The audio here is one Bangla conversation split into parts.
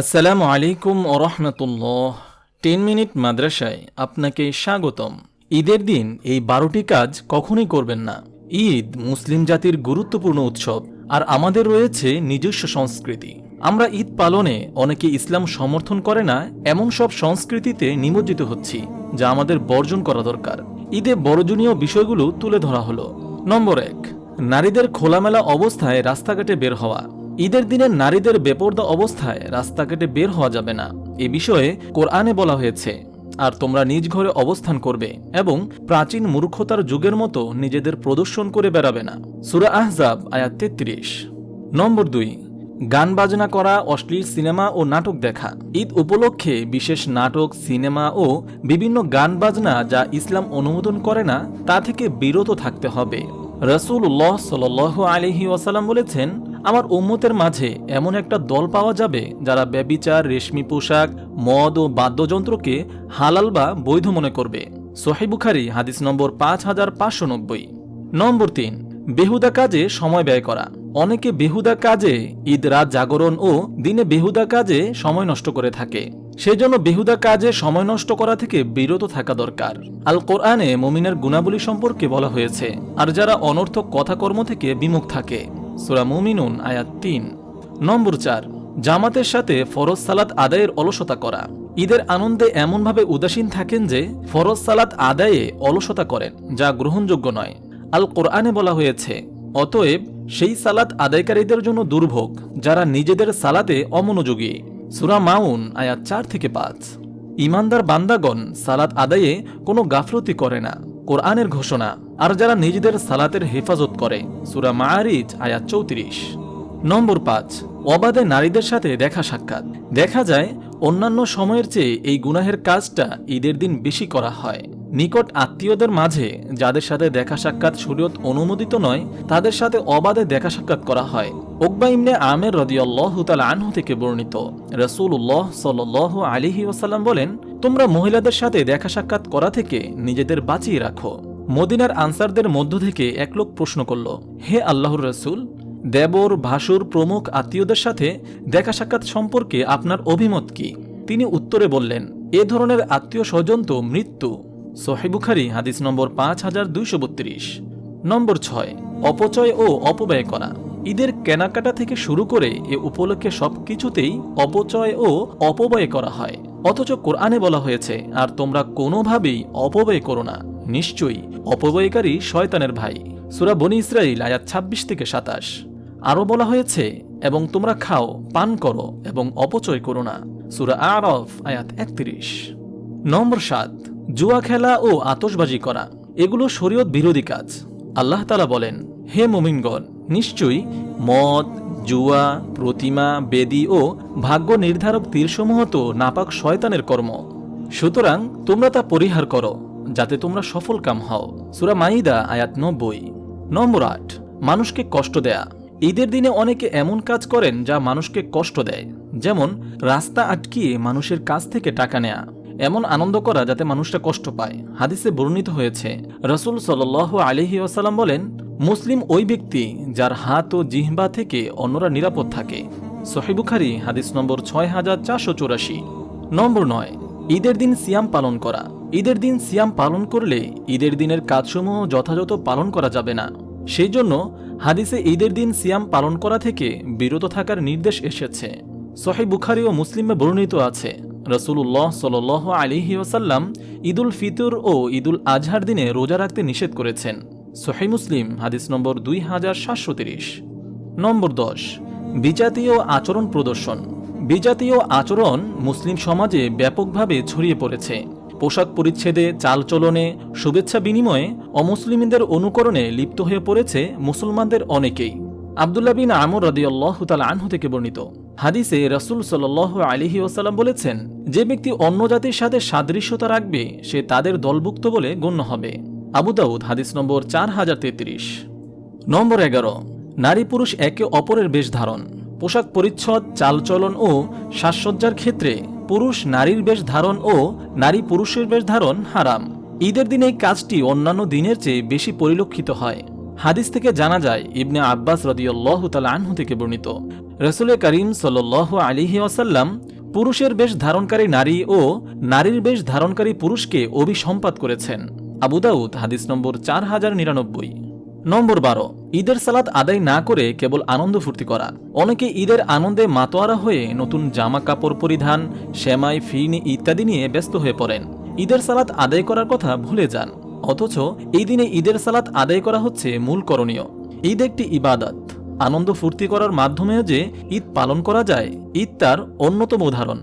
আসসালামু আলাইকুম ওরহমতুল্লাহ টেন মিনিট মাদ্রাসায় আপনাকে স্বাগতম। ঈদের দিন এই বারোটি কাজ কখনই করবেন না। ঈদ মুসলিম জাতির গুরুত্বপূর্ণ উৎসব আর আমাদের রয়েছে নিজস্ব সংস্কৃতি। আমরা ঈদ পালনে অনেকে ইসলাম সমর্থন করে না, এমন সব সংস্কৃতিতে নিমজ্জিত হচ্ছি, যা আমাদের বর্জন করা দরকার। ঈদে বর্জনীয় বিষয়গুলো তুলে ধরা হলো। নম্বর এক, নারীদের খোলামেলা অবস্থায় রাস্তাঘাটে বের হওয়া। ঈদের দিনে নারীদের বেপর্দা অবস্থায় রাস্তাঘাটে বের হওয়া যাবে না। এ বিষয়ে কোরআনে বলা হয়েছে, আর তোমরা নিজ ঘরে অবস্থান করবে এবং প্রাচীন মূর্খতার যুগের মতো নিজেদের প্রদর্শন করে বেড়াবে না। সুরা আহজাব, আয়াত তেত্রিশ। নম্বর দুই, গান বাজনা করা, অশ্লীল সিনেমা ও নাটক দেখা। ঈদ উপলক্ষে বিশেষ নাটক, সিনেমা ও বিভিন্ন গান বাজনা যা ইসলাম অনুমোদন করে না, তা থেকে বিরত থাকতে হবে। রসুল্লাহ সাল আলহি ওয়াসাল্লাম বলেছেন আমার উম্মতের মাঝে এমন একটা দল পাওয়া যাবে যারা ব্যবিচার, রেশমি পোশাক, মদ ও বাদ্যযন্ত্রকে হালাল বা বৈধ মনে করবে। সোহেব বুখারি, হাদিস নম্বর পাঁচ হাজার পাঁচশো নব্বই। নম্বর তিন, বেহুদা কাজে সময় ব্যয় করা। অনেকে বেহুদা কাজে ঈদ, রাত জাগরণ ও দিনে বেহুদা কাজে সময় নষ্ট করে থাকে। সেজন্য বেহুদা কাজে সময় নষ্ট করা থেকে বিরত থাকা দরকার। আল কোরআনে মমিনের গুণাবলী সম্পর্কে বলা হয়েছে, আর যারা অনর্থক কথাকর্ম থেকে বিমুখ থাকে। সুরা মুমিনুন, আয়াত তিন। নম্বর চার, জামাতের সাথে ফরজ সালাত আদায়ের অলসতা করা। ঈদের আনন্দে এমনভাবে উদাসীন থাকেন যে, ফরজ সালাত আদায়ে অলসতা করেন, যা গ্রহণযোগ্য নয়। আল কোরআনে বলা হয়েছে, অতএব সেই সালাত আদায়কারীদের জন্য দুর্ভোগ, যারা নিজেদের সালাতে অমনোযোগী। সুরা মাউন, আয়াত চার থেকে পাঁচ। ইমানদার বান্দাগণ সালাত আদায়ে কোনো গাফলতি করে না। কোরআনের ঘোষণা আর যারা নিজেদের সালাতের হেফাজত করে, সুরা মায়ারিজ আয়াত চৌত্রিশ। নম্বর পাঁচ, অবাধে নারীদের সাথে দেখা সাক্ষাৎ। দেখা যায়, অন্যান্য সময়ের চেয়ে এই গুনাহের কাজটা ঈদের দিন বেশি করা হয়। নিকট আত্মীয়দের মাঝে যাদের সাথে দেখা সাক্ষাৎ শরীয়ত অনুমোদিত নয়, তাদের সাথে অবাধে দেখা সাক্ষাৎ করা হয়। ওকবা ইমনে আমের রদিয়াল্লাহ তাল আনহু থেকে বর্ণিত রসুল্লাহ সাল আলিহি ওসাল্লাম বলেন তোমরা মহিলাদের সাথে দেখা সাক্ষাৎ করা থেকে নিজেদের বাঁচিয়ে রাখো। মদিনার আনসারদের মধ্য থেকে এক লোক প্রশ্ন করল, হে আল্লাহর রসুল, দেবর, ভাসুর, প্রমুখ আত্মীয়দের সাথে দেখা সাক্ষাৎ সম্পর্কে আপনার অভিমত কি? তিনি উত্তরে বললেন, এ ধরনের আত্মীয় স্বজন তো মৃত্যু। সোহেবুখারি হাদিস নম্বর পাঁচ হাজার দুইশো বত্রিশ। নম্বর ছয়, অপচয় ও অপব্যয় করা। ঈদের কেনাকাটা থেকে শুরু করে এ উপলক্ষে সব কিছুতেই অপচয় ও অপব্যয় করা হয়। অথচ কোরআনে বলা হয়েছে, আর তোমরা কোনোভাবেই অপব্যয় করো না। নিশ্চয়ই অপব্যয়কারী শয়তানের ভাই। সুরা বনি ইসরাইল আয়াত ছাব্বিশ থেকে সাতাশ। আরও বলা হয়েছে, এবং তোমরা খাও, পান করো এবং অপচয় করো না। সুরা আরফ, আয়াত একত্রিশ। নম্বর সাত, জুয়া খেলা ও আতসবাজি করা। এগুলো শরীয়ত বিরোধী কাজ। আল্লাহ তালা বলেন, হে মোমিনগণ, নিশ্চয়ই মদ জুয়া, প্রতিমা, বেদি ও ভাগ্য নির্ধারক তীরসমূহ তো নাপাক শয়তানের কর্ম। সুতরাং তোমরা তা পরিহার করো, যাতে তোমরা সফল কাম হও। সুরা মাইদা আয়াত নব্বই। নম্বর আট, মানুষকে কষ্ট দেয়া। ঈদের দিনে অনেকে এমন কাজ করেন যা মানুষকে কষ্ট দেয়। যেমন, রাস্তা আটকিয়ে মানুষের কাছ থেকে টাকা নেয়া। এমন আনন্দ করা যাতে মানুষটা কষ্ট পায়। হাদিসে বর্ণিত হয়েছে, রসুল সাল আলহি আসাল্লাম বলেন মুসলিম ওই ব্যক্তি যার হাত ও জিহ্বা থেকে অন্যরা নিরাপদ থাকে। সহিবুখারি হাদিস নম্বর ছয় হাজার চারশো চৌরাশি। নম্বর নয়, ঈদের দিন সিয়াম পালন করা। ঈদের দিন সিয়াম পালন করলে ঈদের দিনের কাজসমূহ যথাযথ পালন করা যাবে না। সেই জন্য হাদিসে ঈদের দিন সিয়াম পালন করা থেকে বিরত থাকার নির্দেশ এসেছে। সহি বুখারি ও মুসলিমে বর্ণিত আছে রসুল্লাহ সাল আলিহি ওসাল্লাম ঈদুল ফিতর ও ঈদুল আজহার দিনে রোজা রাখতে নিষেধ করেছেন। সোহে মুসলিম, হাদিস নম্বর দুই হাজার সাতশো তিরিশ। নম্বর দশ, বিজাতীয় আচরণ প্রদর্শন। বিজাতীয় আচরণ মুসলিম সমাজে ব্যাপকভাবে ছড়িয়ে পড়েছে। পোশাক পরিচ্ছেদে, চালচলনে, শুভেচ্ছা বিনিময়ে অমুসলিমদের অনুকরণে লিপ্ত হয়ে পড়েছে মুসলমানদের অনেকেই। আবদুল্লাহ বিন আমর রদিয়াল্লাহ তাল আনহু থেকে বর্ণিত। হাদিসে রসুল সাল আলিহি ওসাল্লাম বলেছেন, যে ব্যক্তি অন্য জাতির সাথে সাদৃশ্যতা রাখবে, সে তাদের দলভুক্ত বলে গণ্য হবে। আবু দাউদ, হাদিস নম্বর চার হাজার তেত্রিশ। নম্বর এগারো, নারী পুরুষ একে অপরের বেশ ধারণ। পোশাক পরিচ্ছদ, চালচলন ও সাজসজ্জার ক্ষেত্রে পুরুষ নারীর বেশ ধারণ ও নারী পুরুষের বেশ ধারণ হারাম। ঈদের দিনে এই কাজটি অন্যান্য দিনের চেয়ে বেশি পরিলক্ষিত হয়। হাদিস থেকে জানা যায়, ইবনে আব্বাস রদিয়াল্লাহ তালা আনহু থেকে বর্ণিত, রসুলে করিম সাল আলিহি ওয়াসাল্লাম পুরুষের বেশ ধারণকারী নারী ও নারীর বেশ ধারণকারী পুরুষকে অভিসম্পাত করেছেন। আবু দাউদ, হাদিস নম্বর চার হাজার নিরানব্বই। নম্বর বারো, ঈদের সালাত আদায় না করে কেবল আনন্দ ফুর্তি করা। অনেকে ঈদের আনন্দে মাতোয়ারা হয়ে নতুন জামা কাপড় পরিধান, সেমাই ফিরনি ইত্যাদি নিয়ে ব্যস্ত হয়ে পড়েন। ঈদের সালাত আদায় করার কথা ভুলে যান। অথচ এই দিনে ঈদের সালাত আদায় করা হচ্ছে মূল করণীয়। ঈদ একটি ইবাদত। আনন্দ ফুর্তি করার মাধ্যমেও যে ঈদ পালন করা যায়, ঈদ তার অন্যতম উদাহরণ।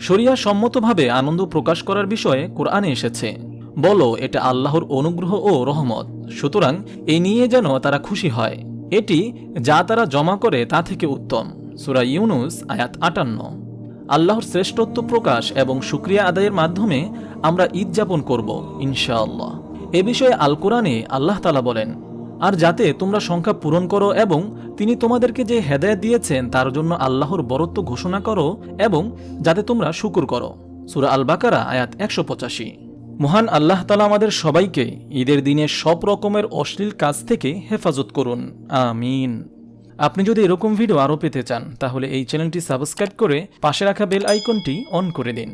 শরিয়া সম্মতভাবে আনন্দ প্রকাশ করার বিষয়ে কোরআনে এসেছে। বলো, এটা আল্লাহর অনুগ্রহ ও রহমত। সুতরাং এ নিয়ে যেন তারা খুশি হয়। এটি যা তারা জমা করে তা থেকে উত্তম। সুরা ইউনুস, আয়াত আটান্ন। আল্লাহর শ্রেষ্ঠত্ব প্রকাশ এবং সুক্রিয়া আদায়ের মাধ্যমে আমরা ঈদ যাপন করব, ইনশাআল্লাহ। এ বিষয়ে আল কোরআনে আল্লাহ তালা বলেন, আর যাতে তোমরা সংখ্যা পূরণ করো এবং তিনি তোমাদেরকে যে হেদায়ত দিয়েছেন তার জন্য আল্লাহর বরত্ব ঘোষণা করো এবং যাতে তোমরা শুকুর করো। সুরা আল বাকারা আয়াত একশো পঁচাশি। মহান আল্লাহ তালা আমাদের সবাইকে ঈদের দিনে সব রকমের অশ্লীল কাজ থেকে হেফাজত করুন। আমিন। আপনি যদি এরকম ভিডিও আরও পেতে চান, তাহলে এই চ্যানেলটি সাবস্ক্রাইব করে পাশে রাখা বেল আইকনটি অন করে দিন।